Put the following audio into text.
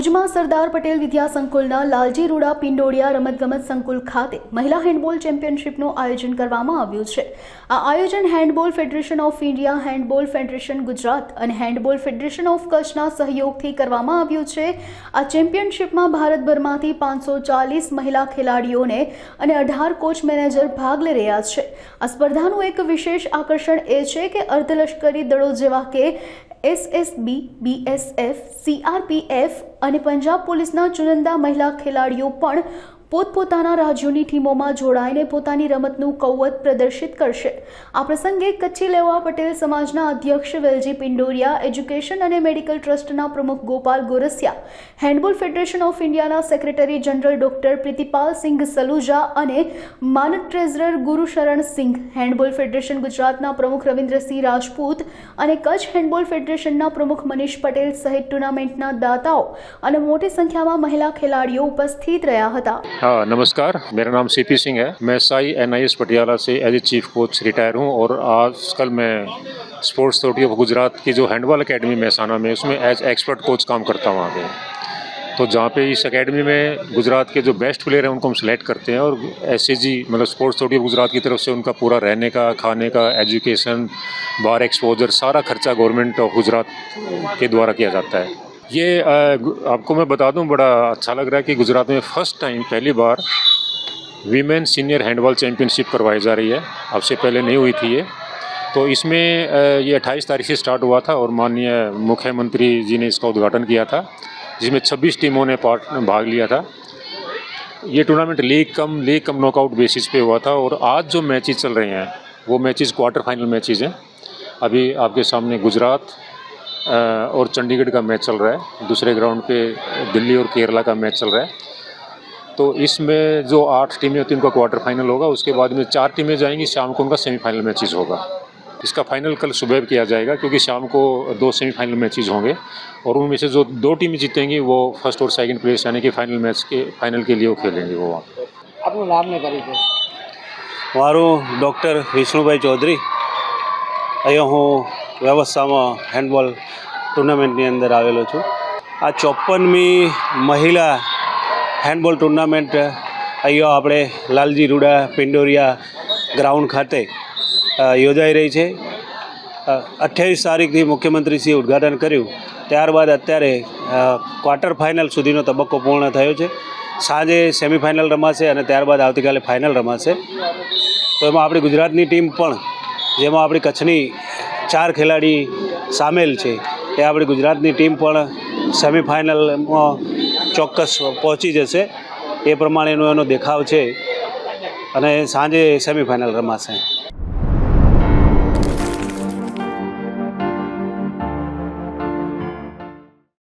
ભુજમાં સરદાર પટેલ વિદ્યા સંકુલના લાલજી રૂડા પિંડોડિયા રમતગમત સંકુલ ખાતે મહિલા હેન્ડબોલ ચેમ્પિયનશિપનું આયોજન કરવામાં આવ્યું છે આ આયોજન handball federation of India handball federation Gujarat અને હેન્ડબોલ ફેડરેશન ઓફ કચ્છના સહયોગથી કરવામાં આવ્યું છે આ ચેમ્પિયનશિપમાં ભારતભરમાંથી પાંચસો ચાલીસ મહિલા ખેલાડીઓને અને અઢાર કોચ મેનેજર ભાગ લઈ રહ્યા છે આ સ્પર્ધાનું એક વિશેષ આકર્ષણ એ છે કે અર્ધલશ્કરી દળો જેવા કે એસએસબી બીએસએફ સીઆરપીએફ અને પંજાબ પોલીસના ચુનંદા મહિલા ખેલાડીઓ પણ પોતપોતાના રાજ્યોની ટીમોમાં જોડાઈને પોતાની રમતનું કૌવત પ્રદર્શિત કરશે આ પ્રસંગે કચ્છી લેવા પટેલ સમાજના અધ્યક્ષ વેલજી પિંડોરિયા એજ્યુકેશન અને મેડિકલ ટ્રસ્ટના પ્રમુખ Gopal Gorasiya handball federation of ઇન્ડિયાના secretary general doctor Pritipal Singh Saluja અને માનદ treasurer Gurusharan Singh handball federation ગુજરાતના પ્રમુખ રવિન્દ્રસિંહ રાજપૂત અને કચ્છ હેન્ડબોલ ફેડરેશનના પ્રમુખ મનીષ પટેલ સહિત ટુર્નામેન્ટના દાતાઓ અને મોટી સંખ્યામાં મહિલા ખેલાડીઓ ઉપસ્થિત રહ્યા હતા हाँ नमस्कार मेरा नाम सीपी सिंह है मैं SAI N I S Patiala से as a chief coach retire हूँ और आजकल मैं स्पोर्ट्स अथॉरिटी ऑफ गुजरात की जो हैंडबॉल अकेडमी महसाना में उसमें एज एक्सपर्ट कोच काम करता हूँ आगे तो जहाँ पे इस एकेडमी में गुजरात के जो बेस्ट प्लेयर हैं उनको हम सेलेक्ट करते हैं और एस मतलब स्पोर्ट्स अथॉरिटी ऑफ गुजरात की तरफ से उनका पूरा रहने का खाने का एजुकेशन बार एक्सपोजर सारा खर्चा गवर्नमेंट ऑफ गुजरात के द्वारा किया जाता है ये आपको मैं बता दूं बड़ा अच्छा लग रहा है कि गुजरात में फ़र्स्ट टाइम पहली बार वीमेन सीनियर हैंडबॉल चैम्पियनशिप करवाई जा रही है अब से पहले नहीं हुई थी ये तो इसमें ये 28 तारीख से स्टार्ट हुआ था और माननीय मुख्यमंत्री जी ने इसका उद्घाटन किया था जिसमें 26 टीमों ने पार्ट भाग लिया था ये tournament league cum league cum knockout basis पे हुआ था और आज जो मैचेज चल रहे हैं वो मैचेज क्वार्टर फाइनल मैचेज हैं अभी आपके सामने गुजरात और चंडीगढ़ का मैच चल रहा है दूसरे ग्राउंड पे दिल्ली और केरला का मैच चल रहा है तो इसमें जो आठ टीमें होती हैं उनका क्वार्टर फाइनल होगा उसके बाद में चार टीमें जाएंगी शाम को उनका सेमीफाइनल मैचेज होगा इसका फाइनल कल सुबह किया जाएगा क्योंकि शाम को दो सेमीफाइनल मैचेज होंगे और उनमें से जो दो टीमें जीतेंगी वो फर्स्ट और सेकेंड प्लेस यानी कि फाइनल मैच के फाइनल के लिए वो खेलेंगे वो वहाँ अपने नाम में ને પરિચય डॉक्टर विष्णु भाई चौधरी अयो हूँ વ્યવસ્થામાં હેન્ડબોલ ટુર્નામેન્ટની અંદર આવેલો છું આ ચોપનમી મહિલા હેન્ડબોલ ટુર્નામેન્ટ અહીંયા આપણે લાલજી રૂડા પિંડોરિયા ગ્રાઉન્ડ ખાતે યોજાઈ રહી છે અઠ્યાવીસ તારીખથી મુખ્યમંત્રીશ્રીએ ઉદ્ઘાટન કર્યું ત્યારબાદ અત્યારે ક્વાર્ટર ફાઇનલ સુધીનો તબક્કો પૂર્ણ થયો છે સાંજે સેમિફાઇનલ રમાશે અને ત્યારબાદ આવતીકાલે ફાઇનલ રમાશે તો એમાં આપણી ગુજરાતની ટીમ પણ જેમાં આપણી કચ્છની ચાર ખેલાડી સામેલ છે એ આપણી ગુજરાતની ટીમ પણ સેમિફાઇનલમાં ચોક્કસ પહોંચી જશે એ પ્રમાણેનો એનો દેખાવ છે અને સાંજે સેમિફાઇનલ રમાશે